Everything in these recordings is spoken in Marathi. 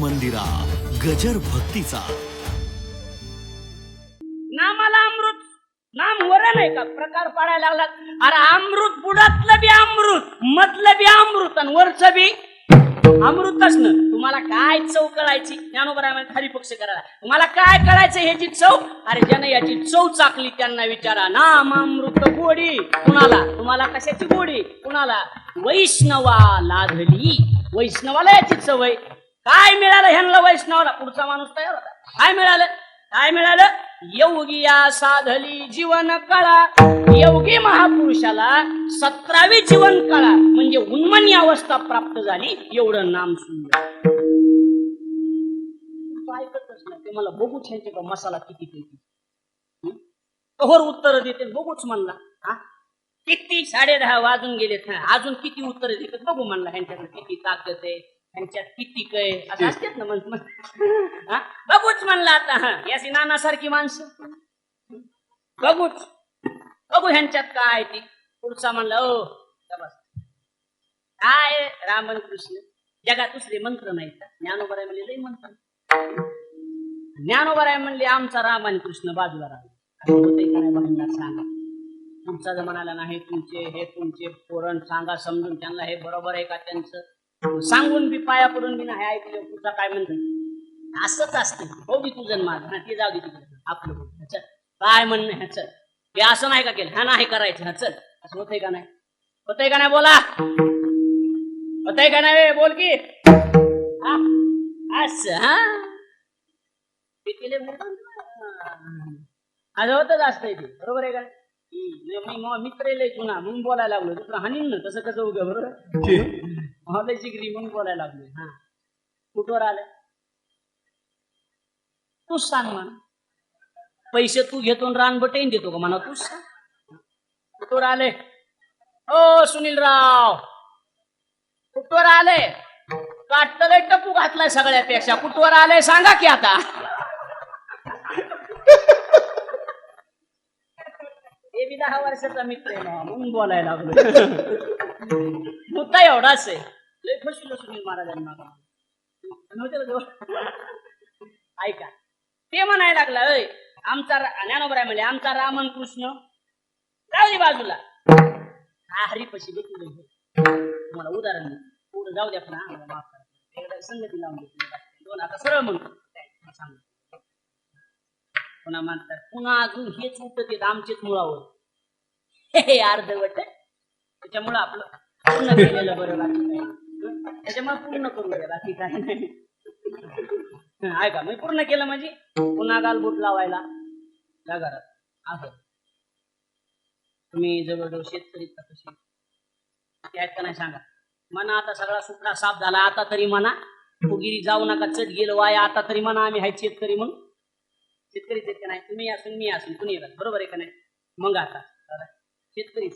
मंदिरा गजर भक्तीचा. नामाला अमृत. नाम वरण आहे का? प्रकार पाडायला लागला अरे अमृत बुडातलं बी अमृत मधलं बी अमृत आणि वरचं बी अमृतच न. तुम्हाला काय चव कळायची ज्ञानोबराय खाली पक्ष करायला. तुम्हाला काय कळायचं ह्याची चव? अरे ज्यानं याची चव चाकली त्यांना विचारा. नाम अमृत गोडी. कुणाला? तुम्हाला कशाची गोडी? कुणाला? वैष्णवा लाधली वैष्णवाला याची चव आहे काय मिळालं ह्यांना वैष्णवाला? पुढचा माणूस तयार होता. काय मिळालं? काय मिळालं? योगिया साधली जीवन कळा. योगी महापुरुषाला सतरावी जीवन कळा. म्हणजे उन्मनी अवस्था प्राप्त झाली एवढं नाम सुंदर. ऐकतच नाही. ते मला बघूच ह्यांचे का मसाला किती पैकी. कहोर उत्तर देते बघूच म्हणला. हा? किती? साडे दहा वाजून गेलेत. हा, अजून किती उत्तर देतात? बघू म्हणला ह्यांच्याकडे किती ताकद आहे. ह्यांच्यात किती काय असं असतेच ना म्हण म्हण- हा? बघूच म्हणला आता हा. याची नानासारखी माणसं. बघूच. बघू ह्यांच्यात काय ती. पुढचा म्हणला ओ. काय रामन कृष्ण? जगात दुसरे मंत्र नाहीत का? ज्ञानोबराय म्हणले लई मंत्र. ज्ञानोबराय म्हणले आमचा राम आणि कृष्ण बाजूला राहिला होते का नाही बहिणीला सांगा. तुमचा जमानाला नाही तुमचे हे तुमचे पोरण सांगा समजून त्यांना हे बरोबर आहे का त्यांचं? सांगून बी पाया पडून बी नाही ऐकलं तुझा काय म्हणत असंच असते. हो बी तुझं माझं. ते जाऊ दे तिकडे आपलं ह्याच्यात ह्याचं काय म्हणणं ह्याचं हे असं नाही का केलं? हा नाही करायचं. ह्याचं असं होतंय का नाही? होतंय का नाही? बोला. होतंय का नाही? बोल की. असं हा? ते केले असं होतच असतंय ते. बरोबर आहे का? मित्र लय तुना म्हणून बोलायला लागलो. दुसरं हानीन ना तसं कसं उगं बरोबर मला जिगरी म्हणून बोलायला लागलो हा. कुठवर आलं? तूच सांग म्हणा पैसे तू घेतो आणि रान बटेन देतो का म्हणा तूच सांग. कुठवर आले? ओ सुनील राव कुठवर आले? काटलंय टपू घातलाय सगळ्यापेक्षा. कुठवर आले? सांगा की आता हे बी दहा वर्षाचा मित्र आहे ना म्हणून बोलायला लागलो मुद्दा एवढाच आहे. लय फसलो सुनील महाराजांना. नव्हते जवळ? ऐका. ते म्हणायला लागला अय आमचा रा- ज्ञानोबराय म्हणजे आमचा रामन कृष्ण जाऊ दे बाजूला. हा हरिपशी घेतली तुम्हाला उदाहरण पुढे जाऊ द्या पण आम्हाला माफ करा. एकदा संगती लावून देतो. दोन आता सरळ म्हणतो सांगतो. पुन्हा म्हणतात पुन्हा अजून हेच उठत येत आमचेच मुळावर. हे अर्धवट त्याच्यामुळं आपलं पूर्ण केलेलं बरं बाकी काय त्याच्यामुळे पूर्ण करू द्या बाकी काय नाही. ऐका मी पूर्ण केलं म्हणजे? पुन्हा गालबोट लावायला. त्या घरात. असं. तुम्ही जवळजवळ शेतकरी का कशी ते आहेत का नाही सांगा. म्हणा आता सगळा सुकडा साफ झाला. आता तरी म्हणा फुगिरी जाऊ नका. चट गेलो वाया. आता तरी म्हणा आम्ही हाय शेतकरी म्हणून. शेतकरीच आहेत का नाही? तुम्ही असून मी असून. कुणी येतात? बरोबर आहे का नाही? मग आता. शेतकरी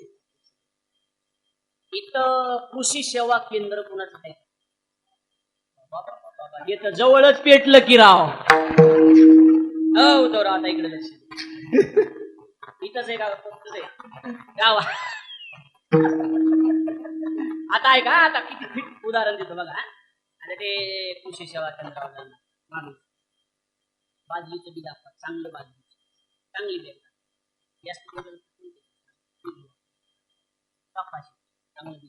इथं कृषी सेवा केंद्र कुणाचं आहे? बाबा, हे तर जवळच पेटलं की राव. हो राव आता इकडे लक्ष इथंच आहे गाव फक्तच आहे? गावा. आता आहे का? आता किती फिट उदाहरण देतो बघा हा. आता ते कृषी सेवा केंद्रावर माणूस. बाजरीचं बी दाखवा चांगलं बाजरी चांगली देतात जास्त कपाशी चांगलं बी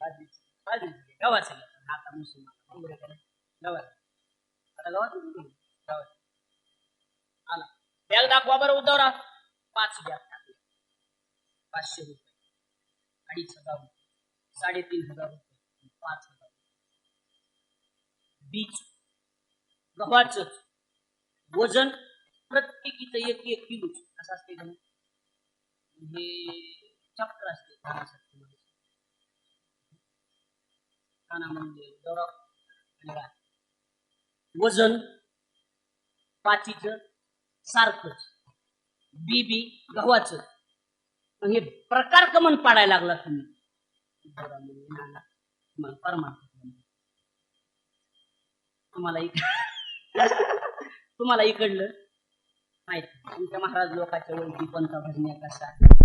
बाजरीचं गव्हाचं घ्या. आता मुसलमान. गव्हाचं. आता गव्हाचं गव्हाचं. आला. बॅग दाखवा बरं उतावरा पाच बॅग टाकले पाचशे रुपये. अडीच हजार रुपये. साडेतीन हजार रुपये. पाच हजार बीज. गव्हाच. वजन प्रत्येकीचं एक एक किलो असं असते का नाही? हे चक्र असते. कानासाठी म्हणजे. काना वजन पाचीच सारखंच. बी बी गव्हाचं हे प्रकार कमन पाडायला लागला तुम्ही. तुम्हाला परमार्थ तुम्हाला इक तुम्हाला इकडलं. माहिती तुमच्या महाराज लोकांच्या ओळखी पंत भजन्या कसा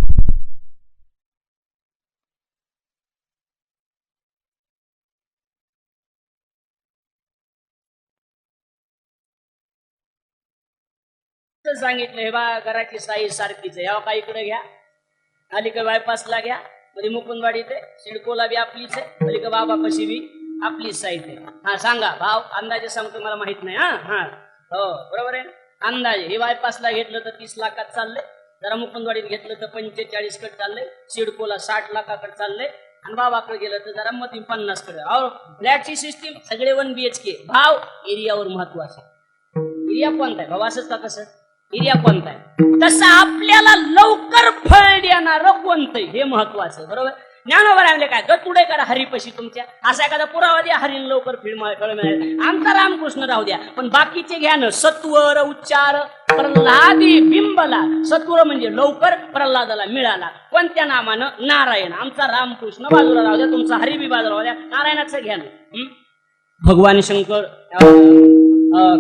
तिथं सांगितलं हे बा घराची साईज सारखीच आहे. यावं का इकडे घ्या? अलीकडे बायपासला घ्या? म्हणजे मध्ये मुकुंदवाडी आहे सिडकोला बी आपलीच आहे अलीकडे बाबा कशी बी आपलीच साईज आहे. हा सांगा. भाव अंदाजे सांगतो मला माहीत नाही हा? हा. हो बरोबर आहे अंदाजे. हे बायपासला घेतलं तर तीस लाखात चाललंय. जरा मुकुंदवाडीत घेतलं तर पंचेचाळीसकडे चाललंय. सिडकोला साठ लाखाकडे चाललंय. आणि बाबाकडे गेलं तर जरा मधी पन्नासकडे. अहो फ्लॅटची सिस्टीम सगळे वन बी एच के भाव एरियावर महत्त्वाचा एरिया कोणता आहे? भाव असंच का कसं? एरिया कोणता आहे तसं आपल्याला लवकर फळ देणार कोणतं हे महत्वाचं बरोबर? ज्ञानोबर आहे काय? गतुडे करा हरिपशी तुमच्या. असा एखादा पुरावा द्या हरीन लवकर फीड फळ मिळेल. आमचा रामकृष्ण राहू द्या. पण बाकीचे घ्या ना सत्वर उच्चार प्रल्हादी बिंबला. सत्वर म्हणजे लवकर प्रल्हादाला मिळाला. कोणत्या नामानं? नारायण. आमचा रामकृष्ण बाजूला राहू द्या. तुमचा हरिबी बाजूला राहू द्या. नारायणाचं घ्या ना. भगवान शंकर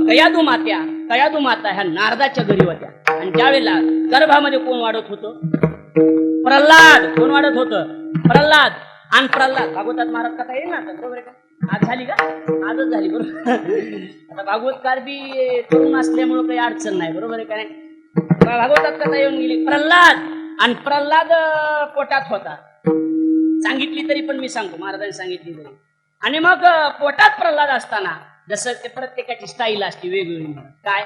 कयादू मात्या. कयादू माता ह्या नारदाच्या घरी होत्या. आणि त्यावेळेला गर्भामध्ये कोण वाढत होतं? प्रल्हाद. कोण वाढत होतं? प्रल्हाद. आणि प्रल्हाद. भागवतात महाराज कथा येईल ना बरोबर आहे का? आज झाली का? आजच झाली बरोबर. आता भागवतकार बी तरुण असल्यामुळं काही अडचण नाही बरोबर आहे का नाही? भागवतात कथा येऊन गेली. प्रल्हाद. आणि प्रल्हाद पोटात होता. सांगितली तरी पण मी सांगतो महाराजांनी सांगितली तरी. आणि मग पोटात प्रल्हाद असताना जसं ते प्रत्येकाची स्टाईल असते वेगवेगळी. काय?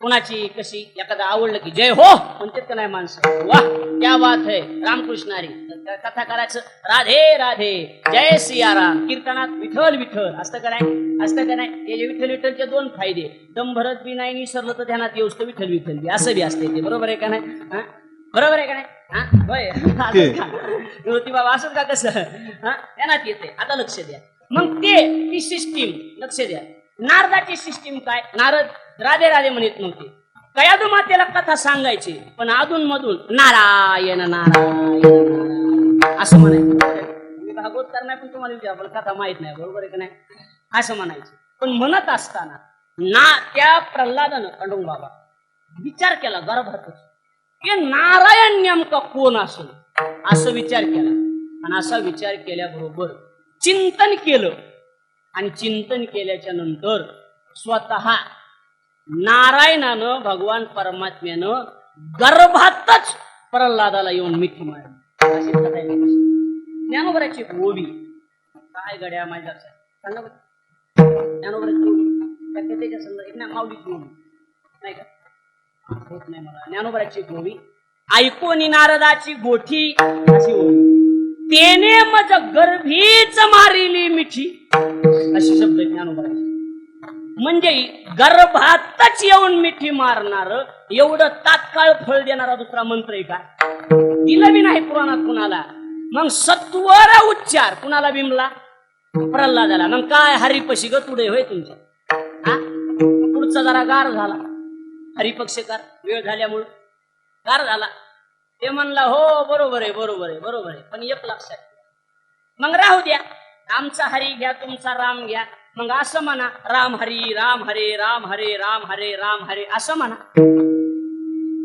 कोणाची कशी? एखादा आवडलं की जय हो! म्हणतात का नाही माणसं? वा! क्या बात है! रामकृष्णारी कथा करायचं राधे राधे! जय सियाराम. कीर्तनात विठ्ठल विठ्ठल. असतं का नाही? असतं का नाही? हे विठ्ठल विठ्ठलचे दोन फायदे. दम भरत बी नाही विसरलं तर ध्यानात येऊस तर विठ्ठल विठ्ठल बी. असं बी असते ते. बरोबर आहे का नाही? हा? बरोबर आहे का नाही? हा? होय? होती बाबा असंच का कसं? हा? ध्यानात येते. आता लक्ष द्या. मग ते ती सिस्टीम लक्ष द्या. नारदाची सिस्टीम काय? नारद राधे राधे म्हणत नव्हते. कयादू मातेला कथा सांगायची? पण अधून मधून नारायण नारायण. असं म्हणायचं. भागवत तर नाही पण तुम्हाला विचार कथा माहीत नाही बरोबर आहे का नाही? असं म्हणायचं. पण म्हणत असताना ना त्या प्रल्हादानं कंडून बाबा विचार केला गर्भातच. की नारायण नेमका कोण असेल? असं विचार केला. आणि असा विचार केल्याबरोबर चिंतन केलं. आणि चिंतन केल्याच्यानंतर स्वतः नारायणानं भगवान परमात्म्यानं गर्भातच प्रल्हादाला येऊन मिठी मारली. ज्ञानोबराची ओवी काय गड्या माझ्या सांगा बरं. ज्ञानोबराची त्याच्या त्या कथेच्या संदर्भात माऊलीची नाही का? होत नाही मला. ज्ञानोबराची ओवी ऐकोनी नारदाची गोठी अशी होती तेने मज गर्भीच मारिली मिठी. अशी शब्द ज्ञानोबा म्हणजे गर्भातच येऊन मिठी मारणार एवढं तात्काळ फळ देणारा दुसरा मंत्र आहे का? दिलं बी नाही पुराणात कुणाला. मग सत्वर उच्चार कुणाला बिमला? प्रल्हादाला. मग काय हरिपशी ग तुडे होय तुमच्या हा? पुढचा जरा गार झाला. हरिपक्षकार वेळ झाल्यामुळं गार झाला. ते म्हणला हो बरोबर आहे बरोबर आहे बरोबर आहे. पण एक लक्षात मग राहू द्या. आमचा हरी घ्या तुमचा राम घ्या. मग असं म्हणा राम हरी राम हरे राम हरे राम हरे राम हरे. असं म्हणा.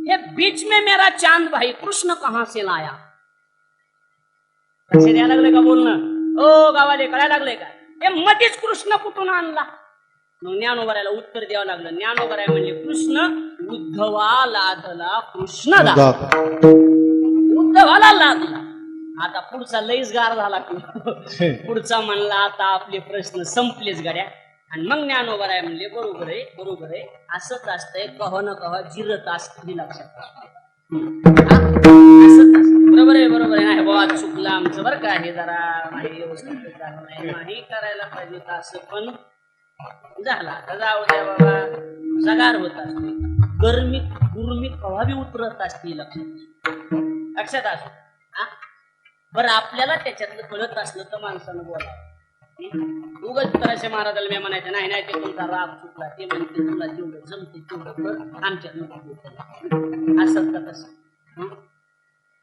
हे बीच में मेरा चांद भाई कृष्ण कहा से लाया? लक्ष द्यायला लागले का बोलणं? ओ गावाले कळायला लागले का? हे मध्येच कृष्ण कुठून आणला? मग ज्ञानोबरायला उत्तर द्यावं लागलं. ज्ञानोबराय म्हणजे कृष्ण उद्धवा लादला कृष्ण उद्धवाला लादला आता पुढचा लईच गार झाला पुढचा म्हणला आता आपले प्रश्न संपलेच गड्या. आणि मग ज्ञानोबर आहे म्हणले बरोबर आहे बरोबर आहे. असंच असतंय कह न कह जिरत असत हे लक्षात. ठेवा. असंच असतं. बरोबर आहे बरोबर आहे. नाही बाबा चुकलं आमचं बरं का. हे जरा नाही व्यवस्थित नाही करायला पाहिजे असं पण. झाला. आता जाऊ द्या बाबा. सगार होत असते गर्मी गुरमी प्रभावी उतरत असते लक्षात लक्षात असू हा? बरं आपल्याला त्याच्यातलं कळत असलं तर माणसानं बोला. उगाच तराशे महाराजाला मी म्हणायचं नाही नाही ते तुमचा राग चुकला ते म्हणते तुला जेवढं जमते तेवढं आमच्यात नको असं का तसं.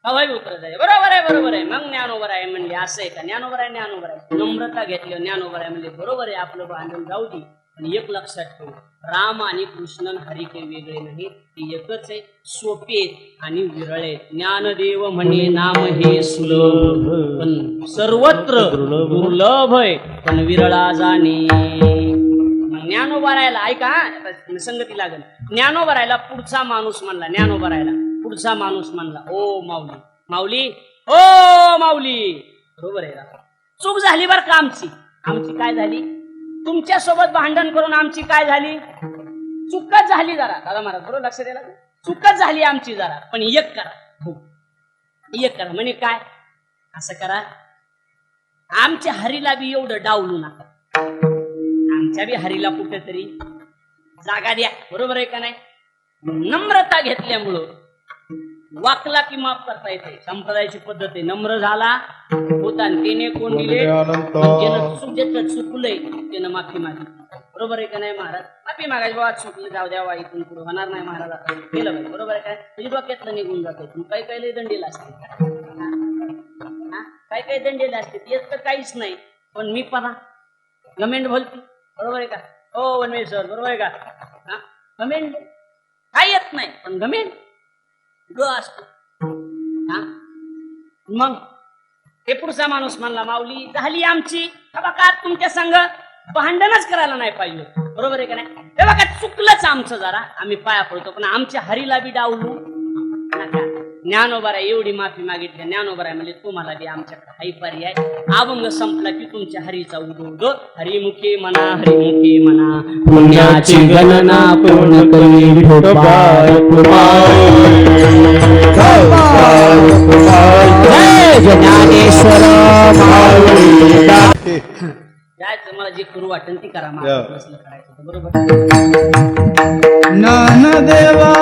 हवाई उतरत आहे बरोबर आहे बरोबर आहे. मग ज्ञानोबर आहे म्हणले असं आहे का? ज्ञानोबर आहे ज्ञानोबर आहे नम्रता घेतली हो, ज्ञानोबर आहे म्हणले बरोबर आहे आपलं भांडण जाऊ दे. पण एक लक्षात ठेव राम आणि कृष्णन हरी काही वेगळे नाही ते एकच आहे सोपे आणि विरळे ज्ञानदेव म्हणे नाम हे सुलभ. पण सर्वत्र दुर्लभ आहे पण विरळा जाणे. मग ऐका संगती लागेल. ज्ञानोबा राहायला पुढचा माणूस म्हणला ज्ञानोबा राहायला. पुढचा माणूस म्हणला ओ माऊली. माऊली? ओ माऊली. बरोबर आहे चूक झाली बर का आमची? आमची काय झाली? तुमच्यासोबत भांडण करून आमची काय झाली? चुकच झाली जरा. दादा महाराज बरोबर लक्ष द्यायला चुकच झाली आमची जरा पण एक करा. हो. एक करा म्हणे काय? असं करा आमच्या हरीला बी एवढं डावलू नका. आमच्या बी हरीला कुठेतरी जागा द्या. बरोबर आहे का नाही? नम्रता घेतल्यामुळं वाकला की माफ करता येते. संप्रदायाची पद्धत आहे. नम्र झाला होता त्याने कोण दिले? ज्यानं चूक ज्याचं चुकलंय त्यानं माफी मागली बरोबर आहे का नाही महाराज? माफी मागायची बाबा चुकलं जाऊ द्यावा इथून पुढे होणार नाही महाराज आता केलं पाहिजे. बरोबर आहे काय म्हणजे डोक्यातलं निघून जाते तुम्ही काही काही लय दंडीला असते काही काही दंडीला असते येत तर काहीच नाही पण मी पणा गमेंट बोलती. बरोबर आहे का? हो वनवे सर बरोबर आहे का? हा? गमेंट काय येत नाही पण गमेंट ग असतो मग हे पुढचा माणूस म्हणला माऊली झाली आमची. हा तुमच्या संघ भांडणच करायला नाही पाहिजे. बरोबर आहे का नाही? हे बघा चुकलंच आमचं जरा. आम्ही पाया पडतो पण आमच्या हरीला बी डावलू. ज्ञानोबरा एवढी माफी मागितली. ज्ञानोबराय म्हणजे तुम्हाला बी आमच्याकडे हाई पर्याय अभंग संपला की तुमच्या हरीचा उदो उदो. हरिमुखे म्हणा हरिमुखे म्हणा पुण्याची गणना पूर्ण करी. ज्ञानेश्वर माऊली जायचं जे करू वाटेल ती करा. या. करायचं बरोबर? ज्ञानदेवा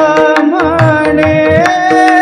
म्हणे नमने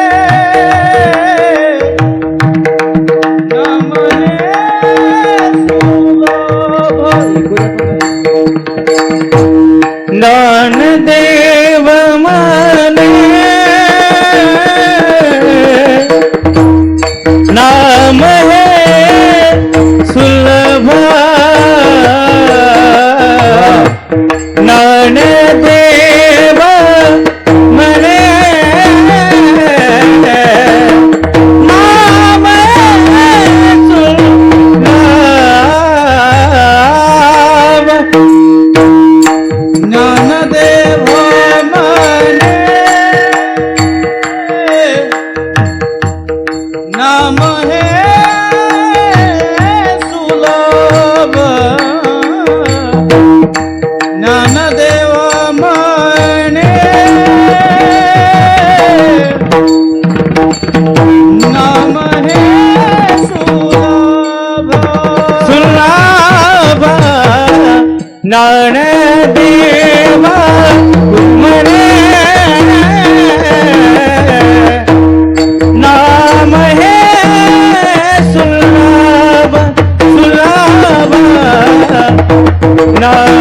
ज्ञान